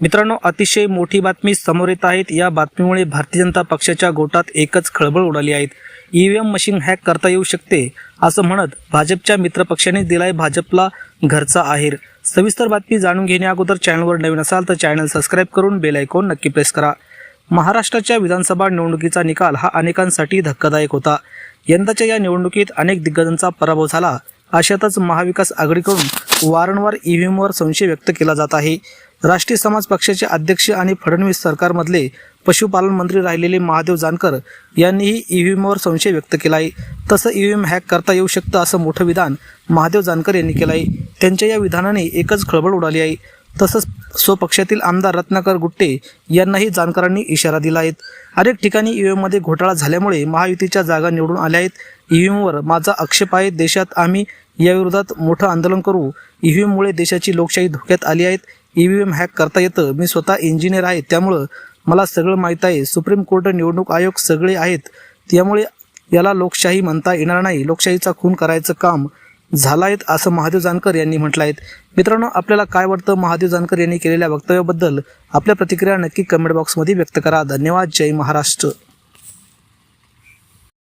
मित्रांनो अतिशय मोठी बातमी समोर येत आहेत. या बातमीमुळे भारतीय जनता पक्षाच्या गोटात एकच खळबळ उडाली आहेत ईव्हीएम मशीन हॅक करता येऊ शकते असं म्हणत भाजपच्या मित्रपक्षाने दिलाय भाजपला घरचा आहेर. सविस्तर बातमी जाणून घेण्या अगोदर चॅनलवर नवीन असाल तर चॅनल सबस्क्राईब करून बेल आयकॉन नक्की प्रेस करा. महाराष्ट्राच्या विधानसभा निवडणुकीचा निकाल हा अनेकांसाठी धक्कादायक होता. यंदाच्या या निवडणुकीत अनेक दिग्गजांचा पराभव झाला. अशातच महाविकास आघाडीकडून वारंवार ईव्हीएमवर संशय व्यक्त केला जात आहे. राष्ट्रीय समाज पक्षाचे अध्यक्ष आणि फडणवीस सरकारमधले पशुपालन मंत्री राहिलेले महादेव जानकर यांनीही ईव्हीएमवर संशय व्यक्त केला आहे तसं ईव्हीएम हॅक करता येऊ शकतं असं मोठं विधान महादेव जानकर यांनी केलं आहे त्यांच्या या विधानाने एकच खळबळ उडाली आहे. तसंच स्वपक्षातील आमदार रत्नाकर गुट्टे यांनाही जानकरांनी इशारा दिला आहे. अनेक ठिकाणी ईव्हीएममध्ये घोटाळा झाल्यामुळे महायुतीच्या जागा निवडून आल्या आहेत. ईव्हीएमवर माझा आक्षेप आहे देशात आम्ही याविरोधात मोठं आंदोलन करू. ईव्हीएममुळे देशाची लोकशाही धोक्यात आली आहेत ईव्हीएम हॅक करता येतं. मी स्वतः इंजिनियर आहे. त्यामुळं मला सगळं माहीत आहे. सुप्रीम कोर्ट निवडणूक आयोग सगळे आहेत. त्यामुळे याला लोकशाही म्हणता येणार नाही. लोकशाहीचा खून करायचं काम झाला आहेत असं महादेव जानकर यांनी म्हटलं आहेत मित्रांनो आपल्याला काय वाटतं? महादेव जानकर यांनी केलेल्या वक्तव्याबद्दल आपल्या प्रतिक्रिया नक्की कमेंट बॉक्समध्ये व्यक्त करा. धन्यवाद. जय महाराष्ट्र.